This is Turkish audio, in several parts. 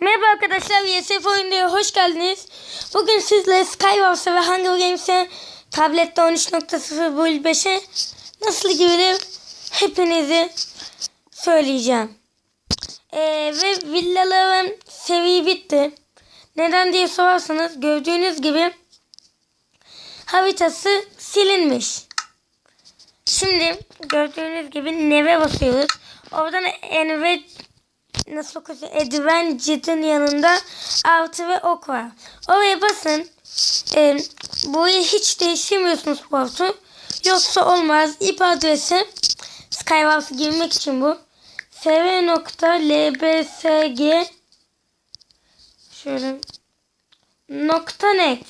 Merhaba arkadaşlar, YSF oyununa hoş geldiniz. Bugün sizle Skywars'a ve Hunger Games'e tablette 13.0 bölü 5'e nasıl girilir hepinizi söyleyeceğim. Ee, ve villaların seviye bitti. Neden diye sorarsanız gördüğünüz gibi haritası silinmiş. Şimdi gördüğünüz gibi neve basıyoruz. Oradan enve nasıl okuyorsun? Adventure'ın yanında artı ve ok var. Oraya basın. Ee, burayı hiç değiştirmiyorsunuz portu. Yoksa olmaz. İp adresi Skywars'a girmek için bu. sv.lbsg şöyle nokta net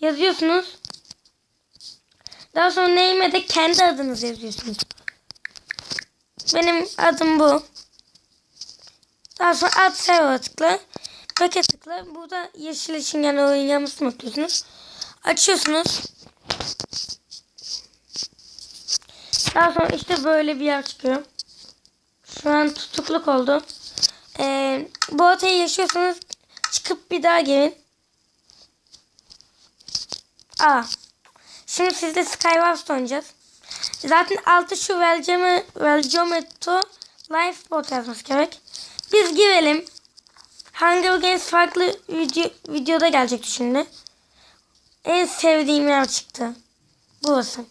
yazıyorsunuz. Daha sonra name'e de kendi adınızı yazıyorsunuz. Benim adım bu. Daha sonra ad server'a tıkla. Back'e tıkla. Burada yeşil için yani oynayacağımızı bakıyorsunuz. Açıyorsunuz. Daha sonra işte böyle bir yer çıkıyor. Şu an tutukluk oldu. Ee, bu otayı yaşıyorsanız çıkıp bir daha gelin. Aa. Şimdi sizde Skywars oynayacağız. Zaten altı şu Velcome, Velcometto Lifeboat yazması gerek. Biz girelim. Hunger Games farklı video, videoda gelecekti şimdi. En sevdiğim yer çıktı. Burası.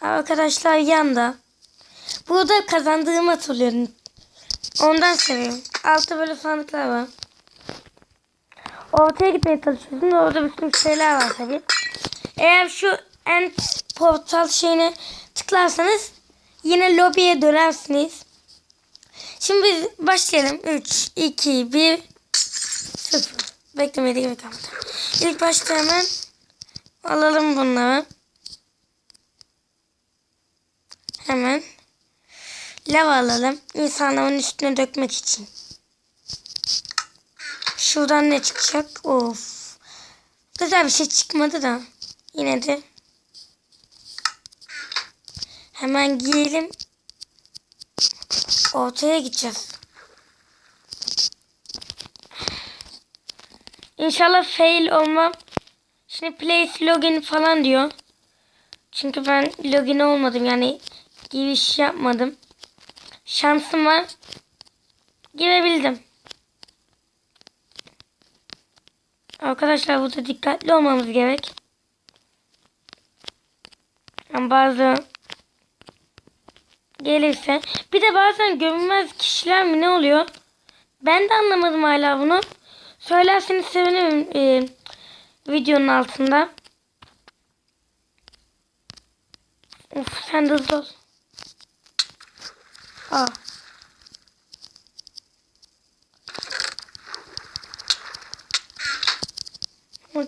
Arkadaşlar yanda. Burada kazandığımı hatırlıyorum. Ondan seviyorum. Altta böyle sandıklar var. Ortaya gitmeye çalışıyorsun. Orada sürü şeyler var tabii. Eğer şu end portal şeyine tıklarsanız yine lobiye dönersiniz. Şimdi biz başlayalım. 3, 2, 1, 0. Beklemeye gerek kalmadı. İlk başta hemen alalım bunları. Hemen lava alalım. İnsanların üstüne dökmek için. Şuradan ne çıkacak? Of. Güzel bir şey çıkmadı da. Yine de. Hemen giyelim. Ortaya gideceğiz. İnşallah fail olmam. Şimdi place login falan diyor. Çünkü ben login olmadım yani giriş yapmadım. Şansım var. Girebildim. Arkadaşlar burada dikkatli olmamız gerek. Yani bazı gelirse. Bir de bazen görünmez kişiler mi ne oluyor? Ben de anlamadım hala bunu. Söylerseniz sevinirim e, videonun altında. Of sen de hızlı ol. Aa.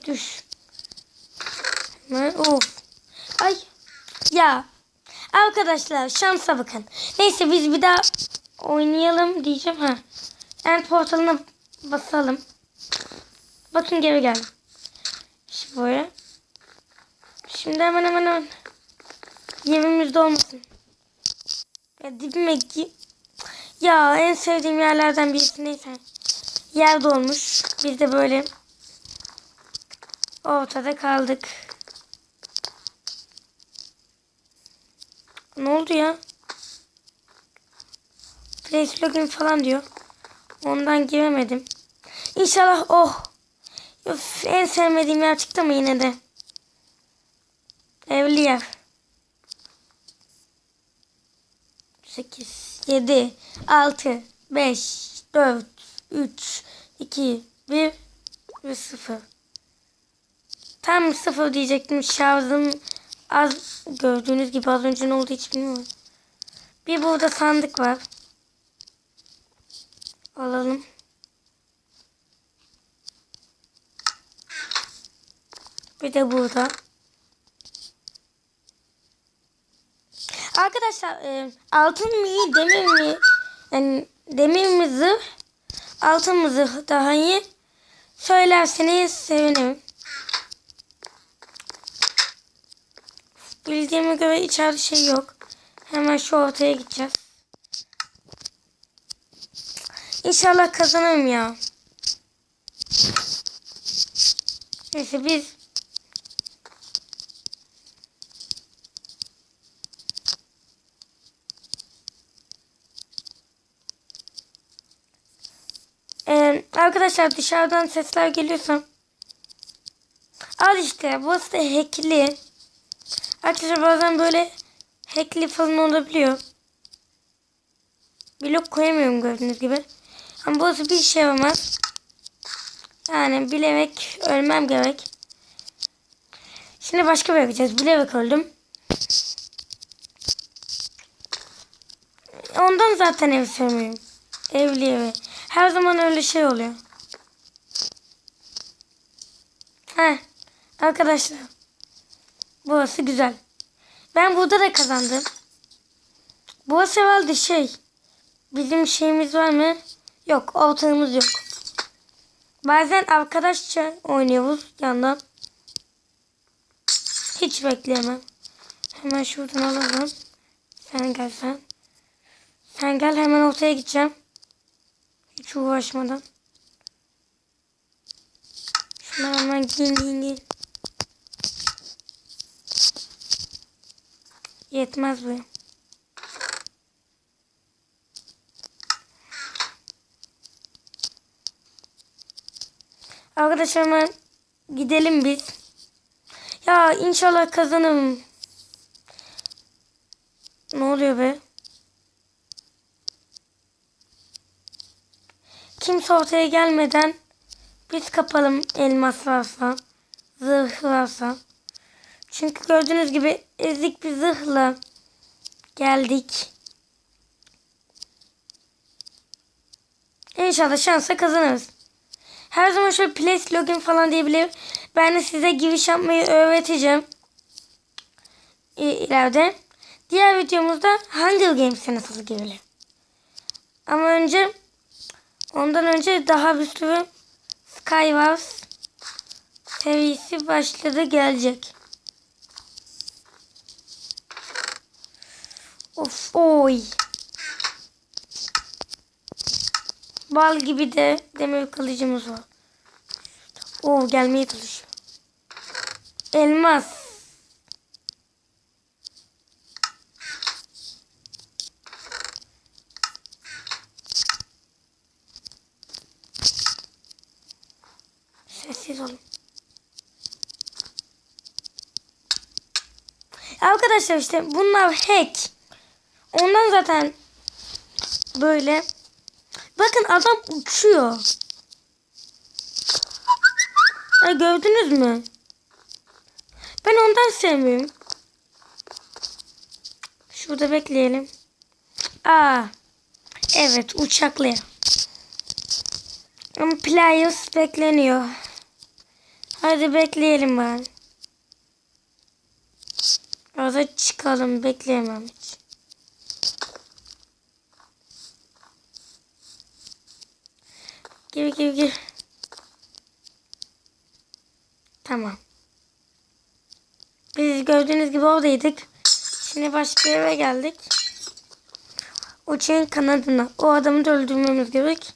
Düş. Hemen of. Ay. Ya. Arkadaşlar şansa bakın. Neyse biz bir daha oynayalım diyeceğim ha. End portalına basalım. Bakın geri gel. Şimdi böyle. Şimdi hemen hemen hemen. Yerimizde olmasın. Ya dibime gi Ya en sevdiğim yerlerden birisi neyse. Yer dolmuş. Biz de böyle ortada kaldık. Ne oldu ya? Place login falan diyor. Ondan giremedim. İnşallah oh. Öf, en sevmediğim yer çıktı mı yine de? Evli yer. 8, 7, 6, 5, 4, 3, 2, 1 ve 0. Tam 0 diyecektim. Şarjım az gördüğünüz gibi az önce ne oldu hiç bilmiyorum. Bir burada sandık var. Alalım. Bir de burada. Arkadaşlar e, altın mı demir mi? Yani demir mi zırh? Altın mı zırh daha iyi? Söylerseniz sevinirim. Bildiğime göre içeride şey yok. Hemen şu ortaya gideceğiz. İnşallah kazanırım ya. Neyse biz Ee, arkadaşlar dışarıdan sesler geliyorsa al işte burası da hackli. Arkadaşlar bazen böyle hackli falan olabiliyor. Blok koyamıyorum gördüğünüz gibi. Ama burası bir işe yaramaz. Yani bilerek ölmem gerek. Şimdi başka bir yapacağız. Bilerek öldüm. Ondan zaten ev sevmiyorum. Evli evi. Her zaman öyle şey oluyor. Heh. Arkadaşlar. Burası güzel. Ben burada da kazandım. Burası herhalde şey. Bizim şeyimiz var mı? Yok. Ortağımız yok. Bazen arkadaşça oynuyoruz yandan. Hiç bekleyemem. Hemen şuradan alalım. Sen gel sen. Sen gel hemen ortaya gideceğim. Hiç uğraşmadan. Şuna hemen giyin giyin giyin. Yetmez bu. Arkadaşlar hemen gidelim biz. Ya inşallah kazanırım. Ne oluyor be? Kimse ortaya gelmeden biz kapalım elmas varsa, zırh varsa. Çünkü gördüğünüz gibi ezik bir zırhla geldik. İnşallah şansa kazanırız. Her zaman şöyle place login falan diyebilir. Ben de size giriş yapmayı öğreteceğim. İleride. Diğer videomuzda Hunger Games'e nasıl girilir. Ama önce ondan önce daha bir sürü Skywars serisi başladı gelecek. Of oy. Bal gibi de demir kılıcımız var. Oo gelmeye çalışıyor. Elmas. Sessiz olun. Arkadaşlar işte bunlar hack. Ondan zaten böyle Bakın adam uçuyor. Ha, gördünüz mü? Ben ondan sevmiyorum. Şurada bekleyelim. Aa. Evet uçaklı. Ama players bekleniyor. Hadi bekleyelim ben. Orada çıkalım bekleyemem hiç. Gir gir gir. Tamam. Biz gördüğünüz gibi oradaydık. Şimdi başka eve geldik. Uçağın kanadına. O adamı da öldürmemiz gerek.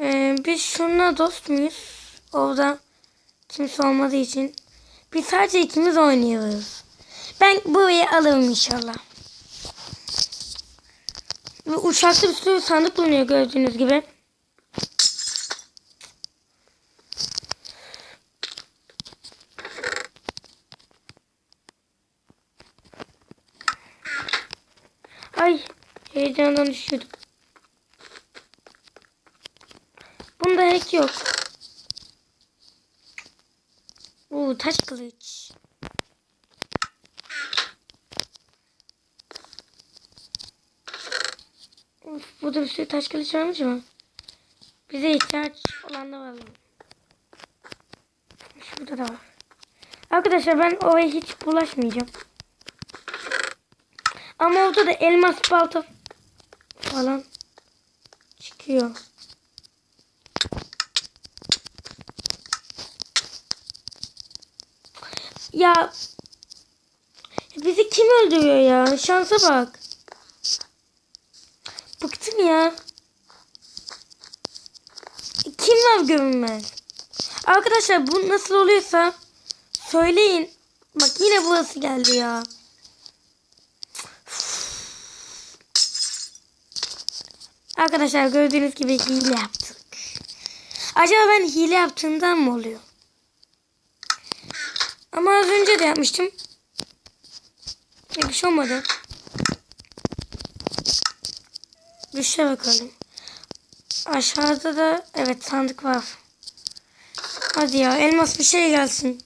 Ee, biz şununla dost muyuz? Orada kimse olmadığı için. Biz sadece ikimiz oynuyoruz. Ben burayı alırım inşallah. Ve uçakta bir sürü sandık bulunuyor gördüğünüz gibi. Ay heyecandan düşüyordum. Bunda hack yok. Oo taş kılıç. Of, burada bir sürü taş kılıç varmış ama. Bize ihtiyaç olan da var. Şurada da var. Arkadaşlar ben oraya hiç bulaşmayacağım. Ama orada da elmas balta falan çıkıyor. Ya bizi kim öldürüyor ya? Şansa bak. Bıktım ya. Kim var görünmez? Arkadaşlar bu nasıl oluyorsa söyleyin. Bak yine burası geldi ya. Arkadaşlar gördüğünüz gibi hile yaptık. Acaba ben hile yaptığımdan mı oluyor? Ama az önce de yapmıştım. Bir şey olmadı. Düşe bakalım. Aşağıda da evet sandık var. Hadi ya elmas bir şey gelsin.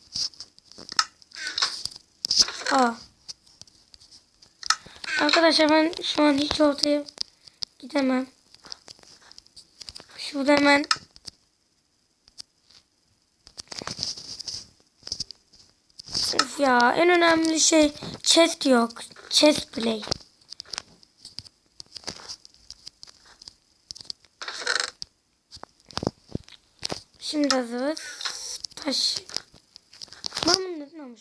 Aa. Arkadaşlar ben şu an hiç ortaya gidemem. Şurada hemen ya en önemli şey chest yok. Chest play. Şimdi hazırız. Taş. Ben bunu neden?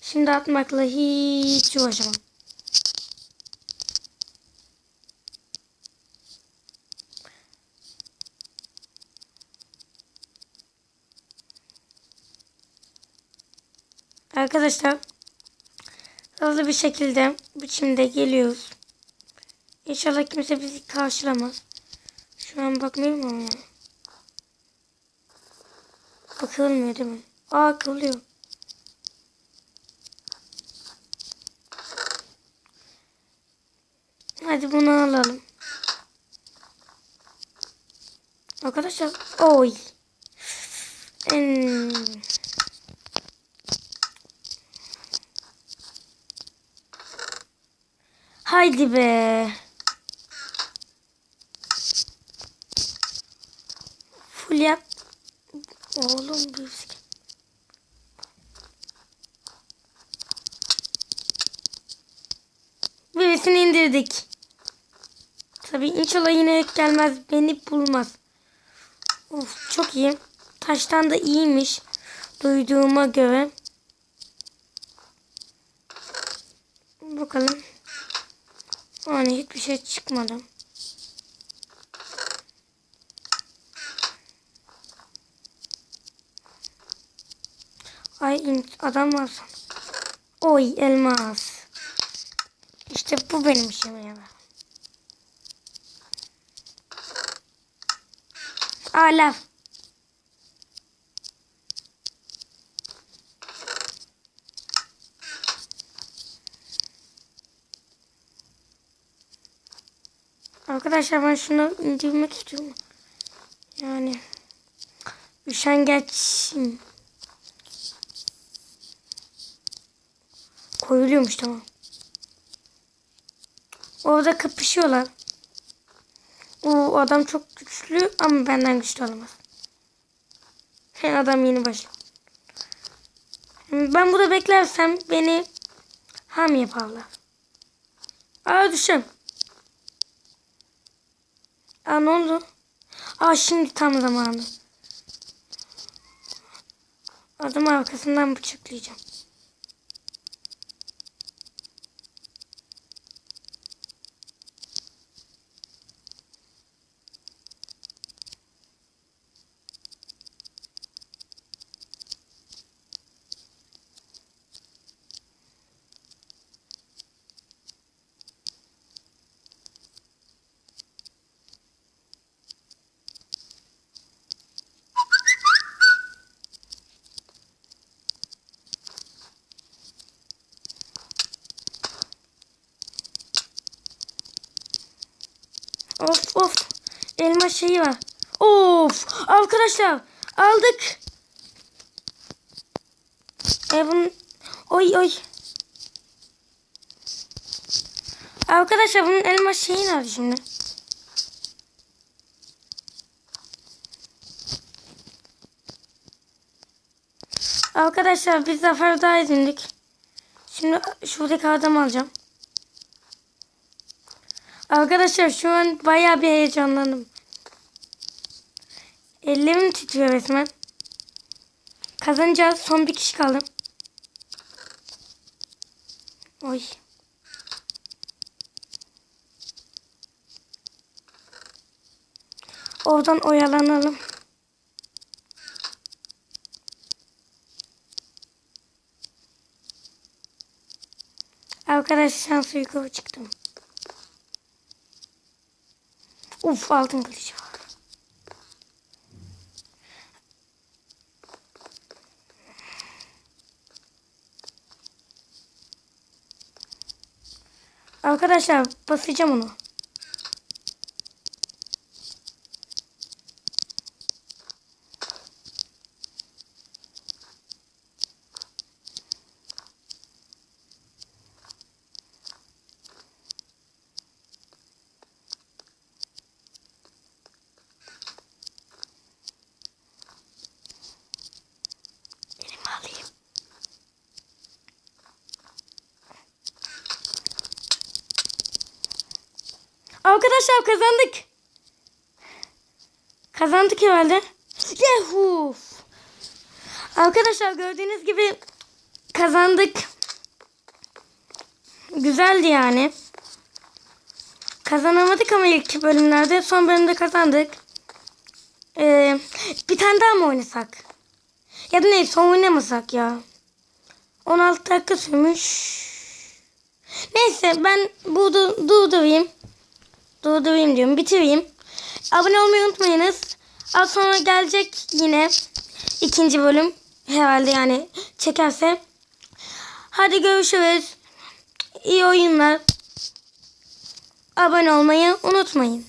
Şimdi atmakla hiç uğraşamam. Arkadaşlar hızlı bir şekilde biçimde geliyoruz. İnşallah kimse bizi karşılamaz. Şu an bakmıyorum ama. Bakılmıyor değil mi? Aa kılıyor. Hadi bunu alalım. Arkadaşlar oy. En... Haydi be. Full yap. Oğlum bir Birisini indirdik. Tabii inşallah yine gelmez. Beni bulmaz. Of çok iyi. Taştan da iyiymiş. Duyduğuma göre. Bakalım. Yani hiçbir şey çıkmadı. Ay adam var. Oy elmas. İşte bu benim işime yarar. Aa laf. Arkadaşlar ben şunu indirmek istiyorum. Yani üşengeçim. Koyuluyormuş tamam. Orada kapışıyorlar. O adam çok güçlü ama benden güçlü olamaz. Adam yeni başladı. Ben burada beklersem beni ham yaparlar. Aa düşüm. Aa ne oldu? Aa şimdi tam zamanı. Adam arkasından bıçaklayacağım. Of of. Elma şeyi var. Of. Arkadaşlar aldık. E. Oy oy. Arkadaşlar bunun elma şeyi nerede şimdi? Arkadaşlar biz zafer daha edindik. Şimdi şuradaki adam alacağım. Arkadaşlar şu an baya bir heyecanlandım. Ellerim titriyor resmen. Kazanacağız. Son bir kişi kaldı. Oy. Oradan oyalanalım. Arkadaş şans uyku çıktım. Uf altın kılıcı var. Arkadaşlar basacağım onu. Arkadaşlar kazandık. Kazandık herhalde. Yuhu. Arkadaşlar gördüğünüz gibi kazandık. Güzeldi yani. Kazanamadık ama ilk bölümlerde. Son bölümde kazandık. Ee, bir tane daha mı oynasak? Ya da neyse oynamasak ya. 16 dakika sürmüş. Neyse ben burada durdurayım. Durdurayım diyorum. Bitireyim. Abone olmayı unutmayınız. Az sonra gelecek yine ikinci bölüm. Herhalde yani çekerse. Hadi görüşürüz. İyi oyunlar. Abone olmayı unutmayın.